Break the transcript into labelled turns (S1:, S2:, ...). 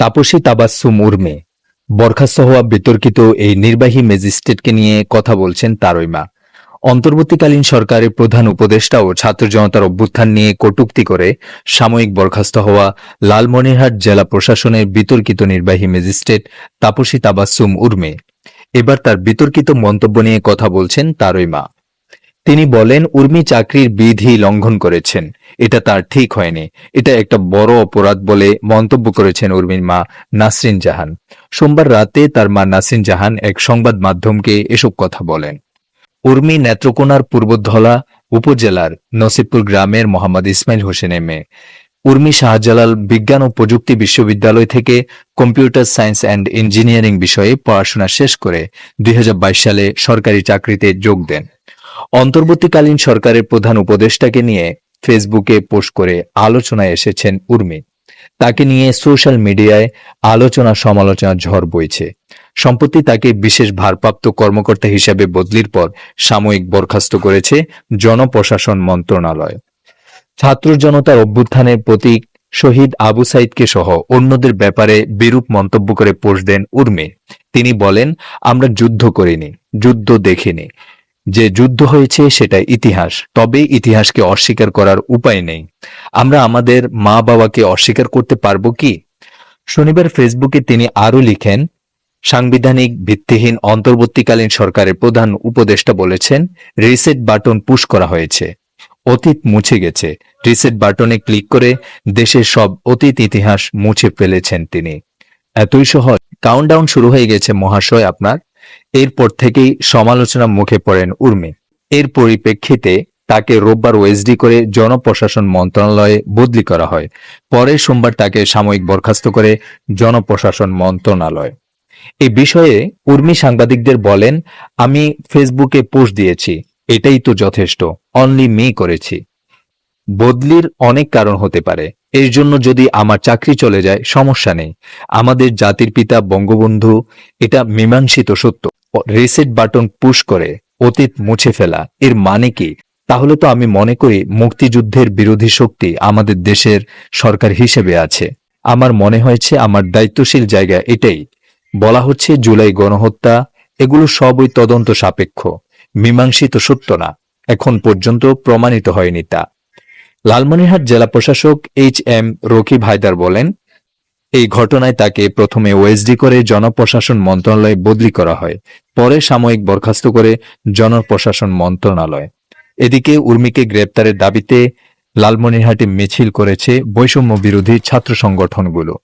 S1: তাপসী তাবাসসুম উর্মে বরখাস্ত হওয়া বিতর্কিত এই নির্বাহী ম্যাজিস্ট্রেটকে নিয়ে কথা বলছেন তারইমা। অন্তর্বর্তীকালীন সরকারের প্রধান উপদেষ্টা ও ছাত্র জনতার অভ্যুত্থান নিয়ে কটুক্তি করে সাময়িক বরখাস্ত হওয়া লালমনিরহাট জেলা প্রশাসনের বিতর্কিত নির্বাহী ম্যাজিস্ট্রেট তাপসী তাবাসসুম উর্মে এবার তার বিতর্কিত মন্তব্য নিয়ে কথা বলছেন তারইমা। তিনি বলেন, উর্মি চাকরির বিধি লঙ্ঘন করেছেন। এটা তার ঠিক হয়নি। এটা একটা বড় অপরাধ বলে মন্তব্য করেছেন উর্মির মা নাসরিন জাহান। সোমবার রাতে তার মা নাসরিন জাহান এক সংবাদ মাধ্যমকে এসব কথা বলেন। উর্মি নেত্রকোনার পূর্বধলা উপজেলার নসিবপুর গ্রামের মোহাম্মদ ইসমাইল হোসেনের মেয়ে। উর্মি শাহজালাল বিজ্ঞান ও প্রযুক্তি বিশ্ববিদ্যালয় থেকে কম্পিউটার সায়েন্স অ্যান্ড ইঞ্জিনিয়ারিং বিষয়ে পড়াশোনা শেষ করে দুই হাজার বাইশ সালে সরকারি চাকরিতে যোগ দেন। অন্তর্বর্তীকালীন সরকারের প্রধান উপদেষ্টাকে নিয়ে ফেসবুকে পোস্ট করে আলোচনায় এসেছেন উর্মি। তাকে নিয়ে সোশ্যাল মিডিয়ায় আলোচনা সমালোচনা ঝড় বইছে। সম্প্রতি তাকে বিশেষ ভারপ্রাপ্ত কর্মকর্তা হিসেবে বদলির পর সাময়িক বরখাস্ত করেছে জনপ্রশাসন মন্ত্রণালয়। ছাত্র জনতার অভ্যুত্থানের প্রতীক শহীদ আবু সাইদকে সহ অন্যদের ব্যাপারে বিরূপ মন্তব্য করে পোস্ট দেন উর্মি। তিনি বলেন, আমরা যুদ্ধ করিনি, যুদ্ধ দেখিনি। যে যুদ্ধ হয়েছে সেটা ইতিহাস, তবে ইতিহাসকে অস্বীকার করার উপায় নেই। আমরা আমাদের মা বাবাকে অস্বীকার করতে পারব কি? শনিবার ফেসবুকে তিনি আরও লিখেন, সাংবিধানিক ভিত্তিহীন অন্তর্বর্তীকালীন সরকারের প্রধান উপদেষ্টা বলেছেন, রিসেট বাটন পুশ করা হয়েছে। অতীত মুছে গেছে। রিসেট বাটনে ক্লিক করে দেশের সব অতীত ইতিহাস মুছে ফেলেছেন তিনি। এতই সহজ। কাউন্টডাউন শুরু হয়ে গেছে মহাশয় আপনার। এরপর থেকেই সমালোচনা মুখে পড়েন উর্মি। এর পরিপ্রেক্ষিতে তাকে রোববার ওএসডি করে জনপ্রশাসন মন্ত্রণালয়ে বদলি করা হয়। পরে সোমবার তাকে সাময়িক বরখাস্ত করে জনপ্রশাসন মন্ত্রণালয়। এই বিষয়ে উর্মি সাংবাদিকদের বলেন, আমি ফেসবুকে পোস্ট দিয়েছি। এটাই তো যথেষ্ট। অনলি মি করেছি। বদলির অনেক কারণ হতে পারে। এর জন্য যদি আমার চাকরি চলে যায়, সমস্যা নেই। আমাদের জাতির পিতা বঙ্গবন্ধু, এটা মীমাংসিত সত্য। রিসেট বাটন পুশ করে অতীত মুছে ফেলা। এর মানে কি? তাহলে তো আমি মনে করি মুক্তিযুদ্ধের বিরোধী শক্তি আমাদের দেশের সরকার হিসেবে আছে। আমার মনে হয়েছে আমার দায়িত্বশীল জায়গা এটাই। বলা হচ্ছে জুলাই গণহত্যা, এগুলো সবই তদন্ত সাপেক্ষ। মীমাংসিত সত্য না। এখন পর্যন্ত প্রমাণিত হয়নি তা। লালমনিরহাট জেলা প্রশাসক এইচ এম রকিব হায়দার বলেন, এই ঘটনায় তাকে প্রথমে ওএসডি করে জনপ্রশাসন মন্ত্রণালয়ে বদলি করা হয়। পরে সাময়িক বরখাস্ত করে জনপ্রশাসন মন্ত্রণালয়। এদিকে উর্মিকে গ্রেপ্তারের দাবিতে লালমনিরহাটে মিছিল করেছে বৈষম্য বিরোধী ছাত্র সংগঠনগুলো।